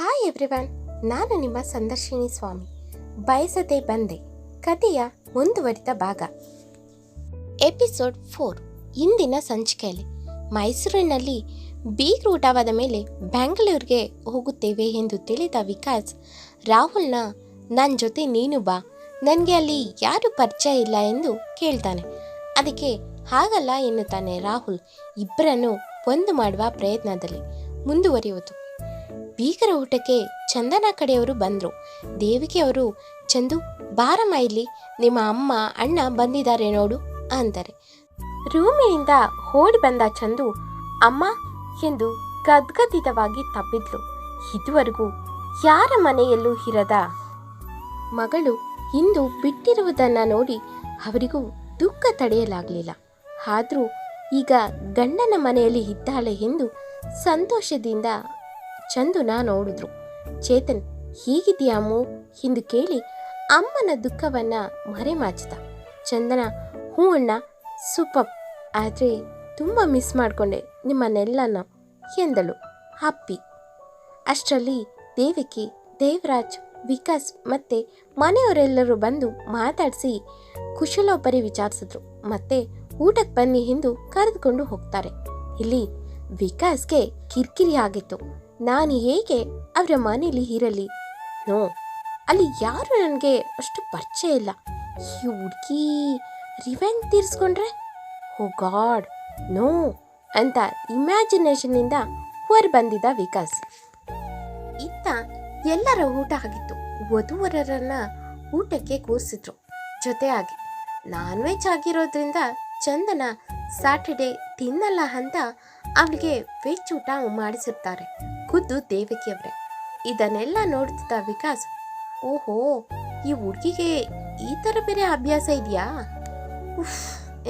Hi everyone ನಾನು ನಿಮ್ಮ ಸಂದರ್ಶಿನಿ ಸ್ವಾಮಿ. ಬಯಸದೆ ಬಂದೆ, ಕಥೆಯ ಮುಂದುವರಿದ ಭಾಗ. ಎಪಿಸೋಡ್ ಫೋರ್ ಇಂದಿನ ಸಂಚಿಕೆಯಲ್ಲಿ. ಮೈಸೂರಿನಲ್ಲಿ ಬೀಗ್ ಊಟವಾದ ಮೇಲೆ ಬೆಂಗಳೂರಿಗೆ ಹೋಗುತ್ತೇವೆ ಎಂದು ತಿಳಿದ ವಿಕಾಸ್, ರಾಹುಲ್ನ ನನ್ನ ಜೊತೆ ನೀನು ಬಾ, ನನಗೆ ಅಲ್ಲಿ ಯಾರು ಪರಿಚಯ ಇಲ್ಲ ಎಂದು ಕೇಳ್ತಾನೆ. ಅದಕ್ಕೆ ಹಾಗಲ್ಲ ಎನ್ನುತ್ತಾನೆ ರಾಹುಲ್, ಇಬ್ಬರನ್ನು ಒಂದು ಮಾಡುವ ಪ್ರಯತ್ನದಲ್ಲಿ ಮುಂದುವರಿಯುವುದು. ಬೀಗರ ಊಟಕ್ಕೆ ಚಂದನ ಕಡೆಯವರು ಬಂದರು. ದೇವಿಗೆ ಅವರು, ಚಂದು, ಬಾರಮ್ಮ ಇಲ್ಲಿ. ನಿಮ್ಮ ಅಮ್ಮ, ಅಣ್ಣ ಬಂದಿದ್ದಾರೆ ನೋಡು ಅಂತಾರೆ. ರೂಮಿನಿಂದ ಓಡಿ ಬಂದ ಚಂದು, ಅಮ್ಮ ಎಂದು ಗದ್ಗದಿತವಾಗಿ ತಬ್ಬಿದ್ಲು ಇದುವರೆಗೂ ಯಾರ ಮನೆಯಲ್ಲೂ ಇರದ ಮಗಳು ಇಂದು ಬಿಟ್ಟಿರುವುದನ್ನು ನೋಡಿ ಅವರಿಗೂ ದುಃಖ ತಡೆಯಲಾಗಲಿಲ್ಲ. ಆದರೂ ಈಗ ಗಂಡನ ಮನೆಯಲ್ಲಿ ಇದ್ದಾಳೆ ಎಂದು ಸಂತೋಷದಿಂದ ಚಂದುನ ನೋಡಿದ್ರು. ಚೇತನ್, ಹೀಗಿದೆಯಾ ಅಮ್ಮು? ಎಂದು ಕೇಳಿ ಅಮ್ಮನ ದುಃಖವನ್ನ ಮರೆಮಾಚಿದ. ಚಂದನ, ಹ್ಞೂ ಅಣ್ಣ, ಸೂಪರ್. ಆದರೆ ತುಂಬ ಮಿಸ್ ಮಾಡಿಕೊಂಡೆ ನಿಮ್ಮನ್ನೆಲ್ಲನ, ಎಂದಳು ಹಪ್ಪಿ. ಅಷ್ಟರಲ್ಲಿ ದೇವಕಿ, ದೇವರಾಜ್, ವಿಕಾಸ್ ಮತ್ತೆ ಮನೆಯವರೆಲ್ಲರೂ ಬಂದು ಮಾತಾಡಿಸಿ ಕುಶಲೋಪರಿ ವಿಚಾರಿಸಿದ್ರು. ಮತ್ತೆ ಊಟಕ್ಕೆ ಬನ್ನಿ ಎಂದು ಕರೆದುಕೊಂಡು ಹೋಗ್ತಾರೆ. ಇಲ್ಲಿ ವಿಕಾಸ್ಗೆ ಕಿರಿಕಿರಿ ಆಗಿತ್ತು. ನಾನು ಹೇಗೆ ಅವರ ಮನೇಲಿ ಇರಲಿ? ನೋ, ಅಲ್ಲಿ ಯಾರು ನನಗೆ ಅಷ್ಟು ಪರಿಚಯ ಇಲ್ಲ. ಈ ಹುಡುಗಿ ರಿವೆಂಟ್ ತೀರಿಸ್ಕೊಂಡ್ರೆ? ಓ ಗಾಡ್, ನೋ ಅಂತ ಇಮ್ಯಾಜಿನೇಷನ್ನಿಂದ ಹೊರ ಬಂದಿದ್ದ ವಿಕಾಸ್. ಇತ್ತ ಎಲ್ಲರ ಊಟ ಆಗಿತ್ತು. ವಧುವರರನ್ನು ಊಟಕ್ಕೆ ಕೂರಿಸಿದ್ರು. ಜೊತೆಯಾಗಿ ನಾನ್ ವೆಜ್ ಆಗಿರೋದ್ರಿಂದ ಚಂದನ ಸ್ಯಾಟರ್ಡೆ ತಿನ್ನಲ್ಲ ಅಂತ ಅವಳಿಗೆ ವೆಜ್ ಊಟ ಮಾಡಿಸಿರ್ತಾರೆ. ಖುದ್ದು ದೇವಕಿಯವರೇ. ಇದನ್ನೆಲ್ಲ ನೋಡ್ತಿದ್ದ ವಿಕಾಸ್, ಓಹೋ, ಈ ಹುಡುಗಿಗೆ ಈ ಥರ ಬೇರೆ ಅಭ್ಯಾಸ ಇದೆಯಾ? ಉಫ್,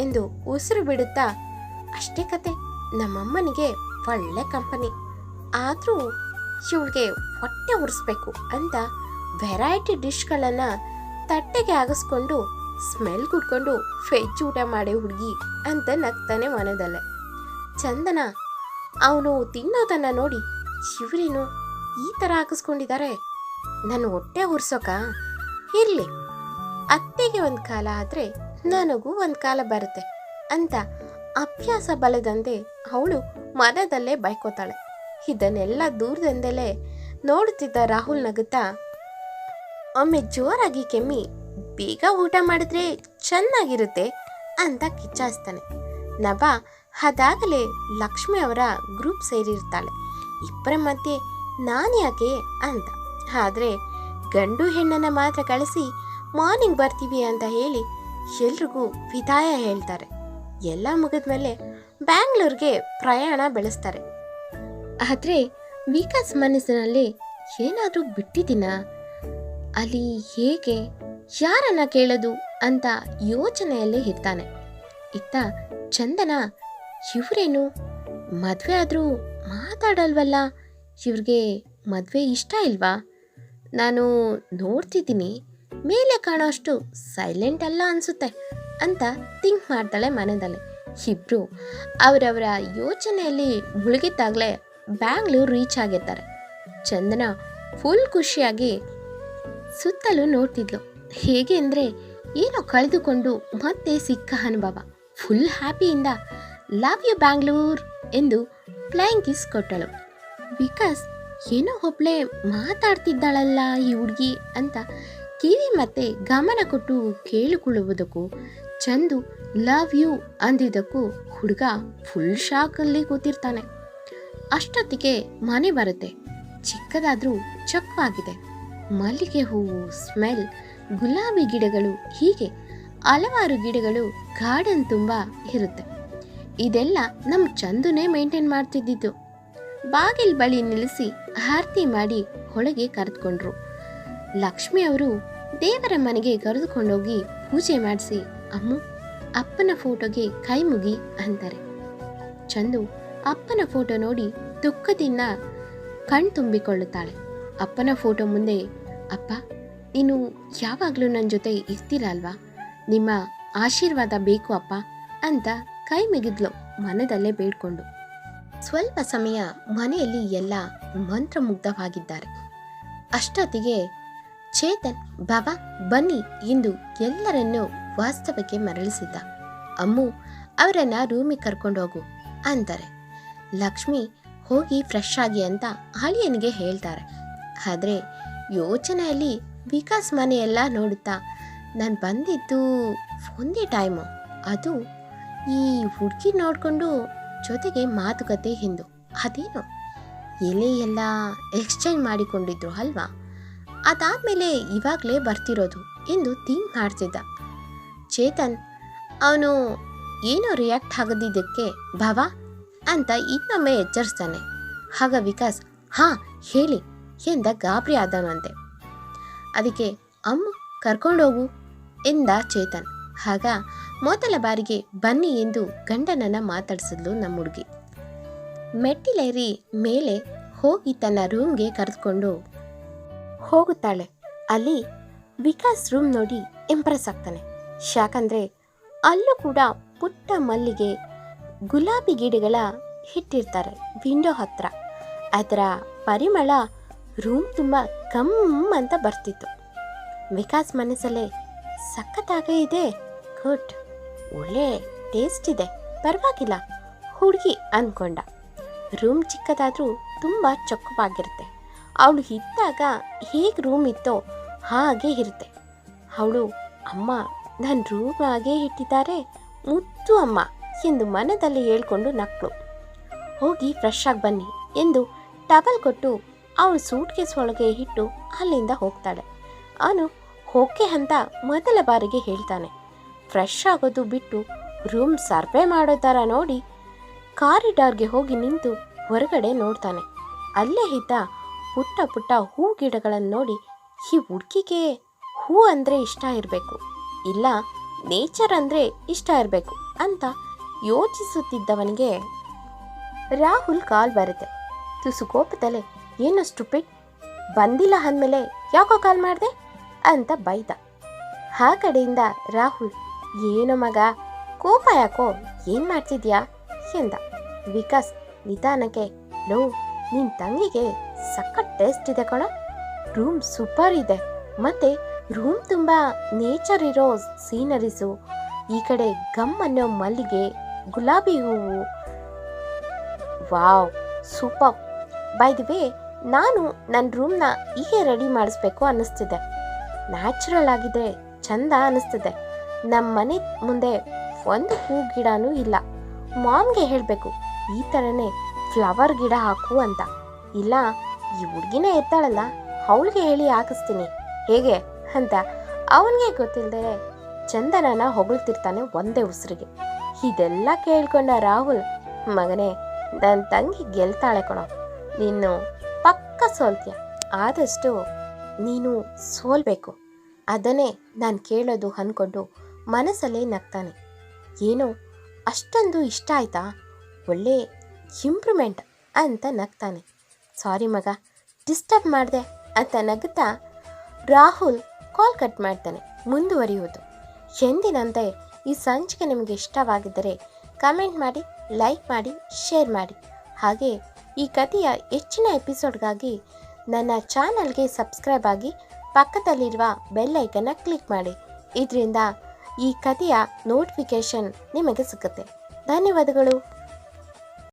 ಎಂದು ಉಸಿರು ಬಿಡುತ್ತಾ, ಅಷ್ಟೇ ಕತೆ, ನಮ್ಮಮ್ಮನಿಗೆ ಒಳ್ಳೆ ಕಂಪನಿ ಆದರೂ ಇವಳಿಗೆ ಹೊಟ್ಟೆ ಉರಿಸ್ಬೇಕು ಅಂತ ವೆರೈಟಿ ಡಿಶ್ಗಳನ್ನು ತಟ್ಟೆಗೆ ಆಗಿಸ್ಕೊಂಡು ಸ್ಮೆಲ್ ಕುಡ್ಕೊಂಡು ಫೆಜ್ ಊಟ ಮಾಡಿ ಹುಡುಗಿ ಅಂತ ನಗ್ತಾನೆ ಮನದಲ್ಲೇ. ಚಂದನ, ಅವನು ತಿನ್ನೋದನ್ನು ನೋಡಿ ಶಿವರೇನು ಈ ಥರ ಹಾಕಿಸ್ಕೊಂಡಿದ್ದಾರೆ ನಾನು ಹೊಟ್ಟೆ ಉರ್ಸೋಕ? ಇರಲಿ. ಅತ್ತೆಗೆ ಒಂದು ಕಾಲ ಆದರೆ ನನಗೂ ಒಂದು ಕಾಲ ಬರುತ್ತೆ ಅಂತ ಅಭ್ಯಾಸ ಬಲದಂದೆ ಅವಳು ಮನದಲ್ಲೇ ಬಾಯ್ಕೋತಾಳೆ ಇದನ್ನೆಲ್ಲ ದೂರದಿಂದಲೇ ನೋಡುತ್ತಿದ್ದ ರಾಹುಲ್ ನಗುತ್ತಾ, ಒಮ್ಮೆ ಜೋರಾಗಿ ಕೆಮ್ಮಿ, ಬೇಗ ಊಟ ಮಾಡಿದ್ರೆ ಚೆನ್ನಾಗಿರುತ್ತೆ ಅಂತ ಕಿಚ್ಚಾಯಿಸ್ತಾನೆ. ನಭಾ ಅದಾಗಲೇ ಲಕ್ಷ್ಮಿ ಅವರ ಗ್ರೂಪ್ ಸೇರಿರ್ತಾಳೆ. ಇಬ್ಬರ ಮಧ್ಯೆ ನಾನು ಯಾಕೆ ಅಂತ. ಆದರೆ ಗಂಡು ಹೆಣ್ಣನ್ನ ಮಾತ್ರ ಕಳಿಸಿ ಮಾರ್ನಿಂಗ್ ಬರ್ತೀವಿ ಅಂತ ಹೇಳಿ ಎಲ್ರಿಗೂ ವಿದಾಯ ಹೇಳ್ತಾರೆ. ಎಲ್ಲ ಮುಗಿದ ಮೇಲೆ ಬ್ಯಾಂಗ್ಳೂರ್ಗೆ ಪ್ರಯಾಣ ಬೆಳೆಸ್ತಾರೆ. ಆದರೆ ವಿಕಾಸ್ ಮನಸ್ಸಿನಲ್ಲಿ ಏನಾದರೂ ಬಿಟ್ಟಿದ್ದೀನ? ಅಲ್ಲಿ ಹೇಗೆ, ಯಾರನ್ನ ಕೇಳೋದು ಅಂತ ಯೋಚನೆಯಲ್ಲೇ ಇರ್ತಾನೆ. ಇತ್ತ ಚಂದನ, ಇವರೇನು ಮದುವೆ ಆದರೂ ಮಾತಾಡಲ್ವಲ್ಲ? ಇವ್ರಿಗೆ ಮದುವೆ ಇಷ್ಟ ಇಲ್ವಾ? ನಾನು ನೋಡ್ತಿದ್ದೀನಿ. ಮೇಲೆ ಕಾಣೋಷ್ಟು ಸೈಲೆಂಟ್ ಅಲ್ಲ ಅನಿಸುತ್ತೆ ಅಂತ ಥಿಂಕ್ ಮಾಡ್ತಾಳೆ ಮನೆಯಲ್ಲಿ ಇಬ್ಬರು ಅವರವರ ಯೋಚನೆಯಲ್ಲಿ ಮುಳುಗಿದ್ದಾಗಲೇ ಬ್ಯಾಂಗ್ಳೂರ್ ರೀಚ್ ಆಗಿರ್ತಾರೆ. ಚಂದನ ಫುಲ್ ಖುಷಿಯಾಗಿ ಸುತ್ತಲೂ ನೋಡ್ತಿದ್ಲು. ಹೇಗೆ ಅಂದರೆ ಏನೋ ಕಳೆದುಕೊಂಡು ಮತ್ತೆ ಸಿಕ್ಕ ಅನುಭವ. ಫುಲ್ ಹ್ಯಾಪಿಯಿಂದ, ಲವ್ ಯು ಬ್ಯಾಂಗ್ಳೂರ್ ಎಂದು ಫ್ಲೈಂಗ್ ಕಿಸ್ ಕೊಟ್ಟಳು ವಿಕಾಸ್ ಏನೋ ಒಬ್ಳೆ ಮಾತಾಡ್ತಿದ್ದಾಳಲ್ಲ ಈ ಹುಡುಗಿ ಅಂತ ಕಿವಿ ಮತ್ತೆ ಗಮನ ಕೊಟ್ಟು ಕೇಳಿಕೊಳ್ಳುವುದಕ್ಕೂ, ಚಂದು ಲವ್ ಯು ಅಂದಿದ್ದಕ್ಕೂ ಹುಡುಗ ಫುಲ್ ಶಾಕಲ್ಲಿ ಕೂತಿರ್ತಾನೆ. ಅಷ್ಟೊತ್ತಿಗೆ ಮನೆ ಬರುತ್ತೆ. ಚಿಕ್ಕದಾದರೂ ಚಕ್ಕವಾಗಿದೆ ಮಲ್ಲಿಗೆ ಹೂವು, ಸ್ಮೆಲ್, ಗುಲಾಬಿ ಗಿಡಗಳು ಹೀಗೆ ಹಲವಾರು ಗಿಡಗಳು ಗಾರ್ಡನ್ ತುಂಬ ಇರುತ್ತೆ. ಇದೆಲ್ಲ ನಮ್ಮ ಚಂದುನೇ ಮೇಂಟೈನ್ ಮಾಡ್ತಿದ್ದಿದ್ದು. ಬಾಗಿಲ್ ಬಳಿ ನಿಲ್ಲಿಸಿ ಆರತಿ ಮಾಡಿ ಒಳಗೆ ಕರೆದುಕೊಂಡ್ರು. ಲಕ್ಷ್ಮಿ ಅವರು ದೇವರ ಮನೆಗೆ ಕರೆದುಕೊಂಡೋಗಿ ಪೂಜೆ ಮಾಡಿಸಿ, ಅಮ್ಮು, ಅಪ್ಪನ ಫೋಟೋಗೆ ಕೈ ಮುಗಿ ಅಂತಾರೆ. ಚಂದು ಅಪ್ಪನ ಫೋಟೋ ನೋಡಿ ದುಃಖದಿಂದ ಕಣ್ ತುಂಬಿಕೊಳ್ಳುತ್ತಾಳೆ. ಅಪ್ಪನ ಫೋಟೋ ಮುಂದೆ, ಅಪ್ಪ, ನೀನು ಯಾವಾಗಲೂ ನನ್ನ ಜೊತೆ ಇರ್ತೀರಲ್ವಾ? ನಿಮ್ಮ ಆಶೀರ್ವಾದ ಬೇಕು ಅಪ್ಪ ಅಂತ ಕೈ ಮುಗಿದ್ಲು, ಮನದಲ್ಲೇ ಬೇಡ್ಕೊಂಡು ಸ್ವಲ್ಪ ಸಮಯ ಮನೆಯಲ್ಲಿ ಎಲ್ಲ ಮಂತ್ರಮುಗ್ಧವಾಗಿದ್ದಾರೆ. ಅಷ್ಟೊತ್ತಿಗೆ ಚೇತನ್, ಬಾಬಾ, ಬನ್ನಿ ಎಂದು ಎಲ್ಲರನ್ನೂ ವಾಸ್ತವಕ್ಕೆ ಮರಳಿಸಿದ್ದ. ಅಮ್ಮು, ಅವರನ್ನ ರೂಮಿಗೆ ಕರ್ಕೊಂಡು ಹೋಗು ಅಂತಾರೆ. ಲಕ್ಷ್ಮಿ ಹೋಗಿ ಫ್ರೆಶ್ ಆಗಿ ಅಂತ ಅಳಿಯನಿಗೆ ಹೇಳ್ತಾರೆ. ಆದರೆ ಯೋಚನೆಯಲ್ಲಿ ವಿಕಾಸ್ ಮನೆಯೆಲ್ಲ ನೋಡುತ್ತಾ, ನಾನು ಬಂದಿದ್ದು ಒಂದೇ ಟೈಮು ಅದು ಈ ಹುಡುಗಿ ನೋಡಿಕೊಂಡು ಜೊತೆಗೆ ಮಾತುಕತೆ ಹಿಂದು. ಅದೇನು? ಎಲೆ ಎಲ್ಲ ಎಕ್ಸ್ಚೇಂಜ್ ಮಾಡಿಕೊಂಡಿದ್ರು ಅಲ್ವಾ? ಅದಾದಮೇಲೆ ಇವಾಗಲೇ ಬರ್ತಿರೋದು ಎಂದು ಥಿಂಕ್ ಮಾಡ್ತಿದ್ದ. ಚೇತನ್, ಅವನು ಏನೋ ರಿಯಾಕ್ಟ್ ಆಗದಿದ್ದಕ್ಕೆ ಭಾವ ಅಂತ ಇನ್ನೊಮ್ಮೆ ಎಚ್ಚರಿಸ್ತಾನೆ. ಆಗ ವಿಕಾಸ್, ಹಾಂ, ಹೇಳಿ ಎಂದ ಗಾಬರಿ ಆದನಂತೆ. ಅದಕ್ಕೆ, ಅಮ್ಮ, ಕರ್ಕೊಂಡೋಗು ಎಂದ ಚೇತನ್. ಆಗ ಮೊದಲ ಬಾರಿಗೆ ಬನ್ನಿ ಎಂದು ಗಂಡನನ್ನ ಮಾತಾಡಿಸಿದ್ಲು ನಮ್ಮ ಹುಡುಗಿ. ಮೆಟ್ಟಿಲೇರಿ ಮೇಲೆ ಹೋಗಿ ತನ್ನ ರೂಮ್ಗೆ ಕರೆದುಕೊಂಡು ಹೋಗುತ್ತಾಳೆ. ಅಲ್ಲಿ ವಿಕಾಸ್ ರೂಮ್ ನೋಡಿ ಇಂಪ್ರೆಸ್ ಆಗ್ತಾನೆ. ಯಾಕಂದ್ರೆ ಅಲ್ಲೂ ಕೂಡ ಪುಟ್ಟ ಮಲ್ಲಿಗೆ ಗುಲಾಬಿ ಗಿಡಗಳ ಹಿಟ್ಟಿರ್ತಾರೆ ವಿಂಡೋ ಹತ್ರ. ಅದರ ಪರಿಮಳ ರೂಮ್ ತುಂಬ ಕಮ್ ಅಂತ ಬರ್ತಿತ್ತು. ವಿಕಾಸ್ ಮನಸ್ಸಲ್ಲೇ ಸಖತ್ತಾಗೇ ಇದೆ. ಗುಡ್. ಒಳ್ಳೆ ಟೇಸ್ಟ್ ಇದೆ. ಪರವಾಗಿಲ್ಲ. ಹುಡುಗಿ ಅಂದ್ಕೊಂಡ ರೂಮ್ ಚಿಕ್ಕದಾದರೂ ತುಂಬ ಚೊಕ್ಕವಾಗಿರುತ್ತೆ. ಅವಳು ಇದ್ದಾಗ ಹೇಗೆ ರೂಮ್ ಇತ್ತೋ ಹಾಗೆ ಇರುತ್ತೆ. ಅವಳು, ಅಮ್ಮ ನನ್ನ ರೂಮ್ ಹಾಗೆ ಇಟ್ಟಿದ್ದಾರೆ. ಮುತ್ತು ಅಮ್ಮ, ಎಂದು ಮನದಲ್ಲಿ ಹೇಳ್ಕೊಂಡು ನಕ್ಳು. ಹೋಗಿ ಫ್ರೆಶ್ ಆಗಿ ಬನ್ನಿ ಎಂದು ಟವಲ್ ಕೊಟ್ಟು ಅವಳು ಸೂಟ್ ಕೇಸ್ ಒಳಗೆ ಇಟ್ಟು ಅಲ್ಲಿಂದ ಹೋಗ್ತಾಳೆ. ಅವನು, ಓಕೆ ಅಂತ ಮೊದಲ ಬಾರಿಗೆ ಹೇಳ್ತಾನೆ. ಫ್ರೆಶ್ ಆಗೋದು ಬಿಟ್ಟು ರೂಮ್ ಸರ್ವೆ ಮಾಡೋ ಥರ ನೋಡಿ ಕಾರಿಡಾರ್ಗೆ ಹೋಗಿ ನಿಂತು ಹೊರಗಡೆ ನೋಡ್ತಾನೆ. ಅಲ್ಲೇ ಇದ್ದ ಪುಟ್ಟ ಪುಟ್ಟ ಹೂ ಗಿಡಗಳನ್ನು ನೋಡಿ, ಈ ಹುಡುಗಿಗೆ ಹೂ ಅಂದರೆ ಇಷ್ಟ ಇರಬೇಕು, ಇಲ್ಲ ನೇಚರ್ ಅಂದರೆ ಇಷ್ಟ ಇರಬೇಕು ಅಂತ ಯೋಚಿಸುತ್ತಿದ್ದವನಿಗೆ ರಾಹುಲ್ ಕಾಲ್ ಬರುತ್ತೆ. ತುಸು ಕೋಪದಲ್ಲೇ ಏನು ಸ್ಟುಪಿಡ್ ಬಂದಿಲ್ಲ ಅಂದಮೇಲೆ ಯಾಕೋ ಕಾಲ್ ಮಾಡಿದೆ? ಅಂತ ಬೈದ. ಆ ಕಡೆಯಿಂದ ರಾಹುಲ್ ಏನೋ ಮಗ? ಕೋಪ ಯಾಕೋ? ಏನು ಮಾಡ್ತಿದ್ಯಾ? ಎಂದ. ವಿಕಾಸ್ ನಿಧಾನಕ್ಕೆ, ಲೋ ನಿನ್ನ ತಂಗಿಗೆ ಸಖತ್ ಟೇಸ್ಟ್ ಇದೆ ಕಣ. ರೂಮ್ ಸೂಪರ್ ಇದೆ. ಮತ್ತೆ ರೂಮ್ ತುಂಬ ನೇಚರ್ ಇರೋ ಸೀನರೀಸು ಈ ಕಡೆ ಗಮ್ ಅನ್ನೋ ಮಲ್ಲಿಗೆ, ಗುಲಾಬಿ ಹೂವು. Wow, super. By the way ನಾನು ನನ್ನ ರೂಮ್ನ ಹೀಗೆ ರೆಡಿ ಮಾಡಿಸ್ಬೇಕು ಅನ್ನಿಸ್ತಿದೆ. ನ್ಯಾಚುರಲ್ ಆಗಿದೆ ಚಂದ ಅನ್ನಿಸ್ತಿದೆ. ನಮ್ಮ ಮನೆ ಮುಂದೆ ಒಂದು ಹೂ ಗಿಡನೂ ಇಲ್ಲ. ಮಾಮ್ಗೆ ಹೇಳಬೇಕು, ಈ ಥರನೇ ಫ್ಲವರ್ ಗಿಡ ಹಾಕು ಅಂತ. ಇಲ್ಲ, ಈ ಹುಡುಗಿನೇ ಎತ್ತಾಳಲ್ಲ ಅವಳಿಗೆ ಹೇಳಿ ಹಾಕಿಸ್ತೀನಿ. ಹೇಗೆ ಅಂತ ಅವನಿಗೆ ಗೊತ್ತಿಲ್ಲದೆ ಚಂದನನ ಹೊಗಳ್ತಿರ್ತಾನೆ ಒಂದೇ ಉಸಿರಿಗೆ. ಇದೆಲ್ಲ ಕೇಳ್ಕೊಂಡ ರಾಹುಲ್, ಮಗನೇ ನನ್ನ ತಂಗಿ ಗೆಲ್ತಾಳೆ ಕಣೋ, ನೀನು ಪಕ್ಕ ಸೋಲ್ತೀಯ, ಆದಷ್ಟು ನೀನು ಸೋಲ್ಬೇಕು. ಅದನ್ನೇ ನಾನು ಕೇಳೋದು ಅಂದ್ಕೊಂಡು ಮನಸ್ಸಲ್ಲೇ ನಗ್ತಾನೆ. ಏನೋ, ಅಷ್ಟೊಂದು ಇಷ್ಟ ಆಯ್ತಾ? ಒಳ್ಳೆ ಇಂಪ್ರೂವ್ಮೆಂಟ್ ಅಂತ ನಗ್ತಾನೆ. ಸಾರಿ ಮಗ ಡಿಸ್ಟರ್ಬ್ ಮಾಡಿದೆ ಅಂತ ನಗುತ್ತಾ ರಾಹುಲ್ ಕಾಲ್ ಕಟ್ ಮಾಡ್ತಾನೆ, ಮುಂದುವರಿಯುವುದು. ಎಂದಿನಂತೆ ಈ ಸಂಚಿಕೆ ನಿಮಗೆ ಇಷ್ಟವಾಗಿದ್ದರೆ ಕಮೆಂಟ್ ಮಾಡಿ ಲೈಕ್ ಮಾಡಿ ಶೇರ್ ಮಾಡಿ. ಹಾಗೆ ಈ ಕಥೆಯ ಹೆಚ್ಚಿನ ಎಪಿಸೋಡ್ಗಾಗಿ ನನ್ನ ಚಾನಲ್ಗೆ ಸಬ್ಸ್ಕ್ರೈಬ್ ಆಗಿ ಪಕ್ಕದಲ್ಲಿರುವ ಬೆಲ್ ಐಕನ್ನ ಕ್ಲಿಕ್ ಮಾಡಿ. ಇದರಿಂದ ಈ ಕಥೆಯ ನೋಟಿಫಿಕೇಶನ್ ನಿಮಗೆ ಸಿಗುತ್ತೆ. ಧನ್ಯವಾದಗಳು.